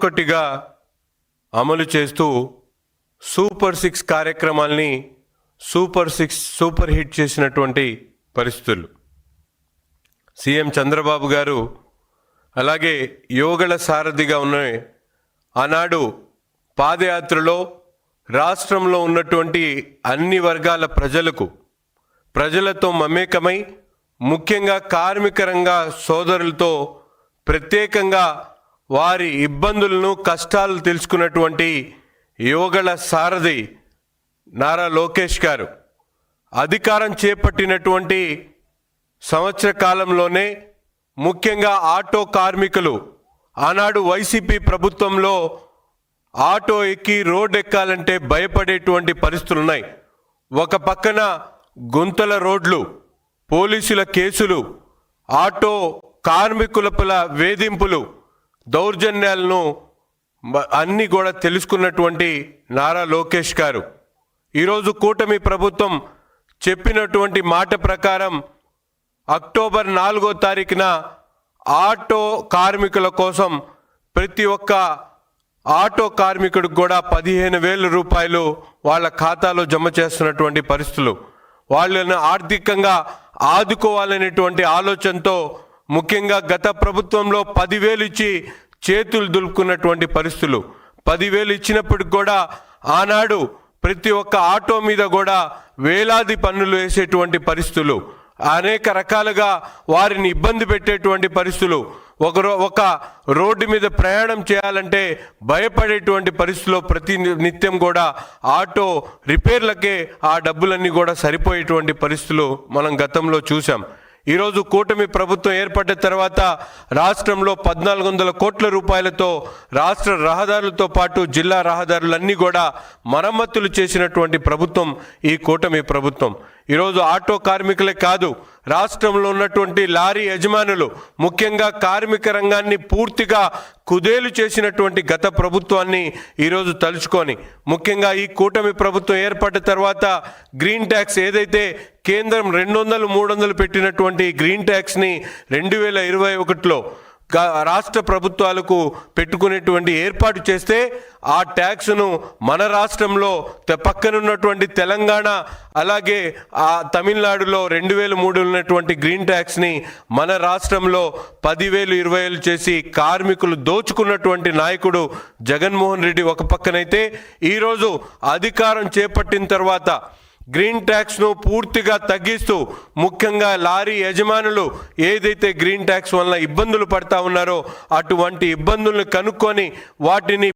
ఒక్కొక్కటిగా అమలు చేస్తూ సూపర్ సిక్స్ కార్యక్రమాల్ని సూపర్ సిక్స్ సూపర్ హిట్ చేసినటువంటి పరిస్థితులు. సీఎం చంద్రబాబు గారు అలాగే యోగల సారథిగా ఉన్న ఆనాడు పాదయాత్రలో రాష్ట్రంలో ఉన్నటువంటి అన్ని వర్గాల ప్రజలకు ప్రజలతో మమేకమై ముఖ్యంగా కార్మిక రంగ సోదరులతో ప్రత్యేకంగా వారి ఇబ్బందులను కష్టాలు తెలుసుకున్నటువంటి యోగల సారథి నారా లోకేష్ గారు. అధికారం చేపట్టినటువంటి సంవత్సర కాలంలోనే ముఖ్యంగా ఆటో కార్మికులు ఆనాడు వైసీపీ ప్రభుత్వంలో ఆటో ఎక్కి రోడ్ ఎక్కాలంటే భయపడేటువంటి పరిస్థితులు ఉన్నాయి. ఒక పక్కన గుంతల రోడ్లు పోలీసుల కేసులు ఆటో కార్మికుల వేధింపులు దౌర్జన్యాలను అన్నీ కూడా తెలుసుకున్నటువంటి నారా లోకేష్ గారు. ఈరోజు కూటమి ప్రభుత్వం చెప్పినటువంటి మాట ప్రకారం అక్టోబర్ నాలుగో తారీఖున ఆటో కార్మికుల కోసం ప్రతి ఒక్క ఆటో కార్మికుడికి కూడా పదిహేను వేల రూపాయలు వాళ్ళ ఖాతాలో జమ చేస్తున్నటువంటి పరిస్థితులు. వాళ్ళను ఆర్థికంగా ఆదుకోవాలనేటువంటి ఆలోచనతో ముఖ్యంగా గత ప్రభుత్వంలో పదివేలు ఇచ్చి చేతులు దులుపుకున్నటువంటి పరిస్థితులు. పదివేలు ఇచ్చినప్పటికి కూడా ఆనాడు ప్రతి ఒక్క ఆటో మీద కూడా వేలాది పన్నులు వేసేటువంటి పరిస్థితులు. అనేక రకాలుగా వారిని ఇబ్బంది పెట్టేటువంటి పరిస్థితులు. ఒక ఒక రోడ్డు మీద ప్రయాణం చేయాలంటే భయపడేటువంటి పరిస్థితిలో ప్రతి నిత్యం కూడా ఆటో రిపేర్లకే ఆ డబ్బులన్నీ కూడా సరిపోయేటువంటి పరిస్థితులు మనం గతంలో చూసాం ఈరోజు కూటమి ప్రభుత్వం ఏర్పడిన తర్వాత రాష్ట్రంలో పద్నాలుగు వందల కోట్ల రూపాయలతో రాష్ట్ర రహదారులతో పాటు జిల్లా రహదారులన్నీ కూడా మరమ్మతులు చేసినటువంటి ప్రభుత్వం ఈ కూటమి ప్రభుత్వం. ఈరోజు ఆటో కార్మికులే కాదు రాష్ట్రంలో ఉన్నటువంటి లారీ యజమానులు ముఖ్యంగా కార్మిక రంగాన్ని పూర్తిగా కుదేలు చేసినటువంటి గత ప్రభుత్వాన్ని ఈరోజు తలుచుకొని ముఖ్యంగా ఈ కూటమి ప్రభుత్వం ఏర్పడిన తర్వాత గ్రీన్ ట్యాక్స్ ఏదైతే కేంద్రం రెండు వందలు మూడు వందలు పెట్టినటువంటి గ్రీన్ ట్యాక్స్ని రెండు వేల ఇరవై ఒకటిలో రాష్ట్ర ప్రభుత్వాలకు పెట్టుకునేటువంటి ఏర్పాటు చేస్తే ఆ ట్యాక్స్ను మన రాష్ట్రంలో పక్కనున్నటువంటి తెలంగాణ అలాగే ఆ తమిళనాడులో రెండు వేల మూడు ఉన్నటువంటి గ్రీన్ ట్యాక్స్ని మన రాష్ట్రంలో పదివేలు ఇరవై వేలు చేసి కార్మికులు దోచుకున్నటువంటి నాయకుడు జగన్మోహన్ రెడ్డి ఒక పక్కనైతే. ఈరోజు అధికారం చేపట్టిన తర్వాత గ్రీన్ ట్యాక్స్ను పూర్తిగా తగ్గిస్తూ ముఖ్యంగా లారీ యజమానులు ఏదైతే గ్రీన్ ట్యాక్స్ వలన ఇబ్బందులు పడతా ఉన్నారో అటువంటి ఇబ్బందులను కనుక్కొని వాటిని